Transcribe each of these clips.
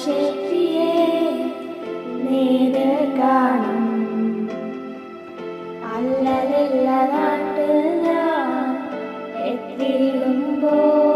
ശക്തിയെ നാട്ടിൽ എത്തിയിടുമ്പോൾ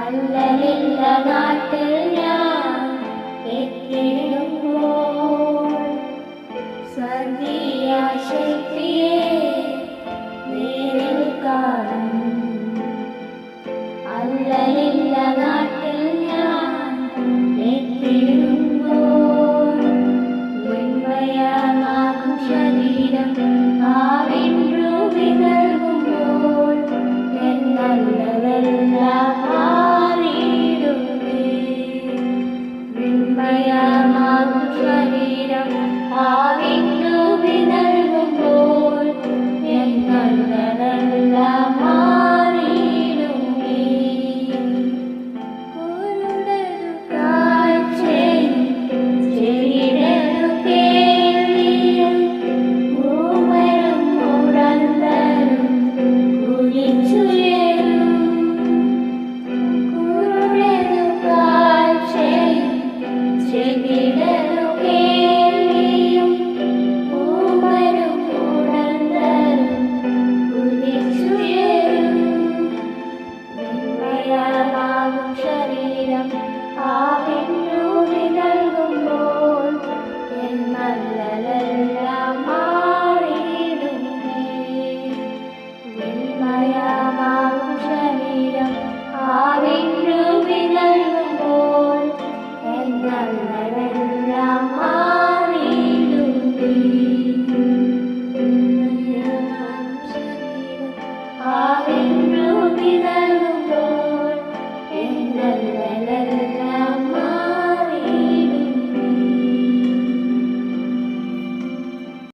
അല്ലലില്ല നാട്ടിൽ ഞാൻ എത്തിയിടും. शरीरम्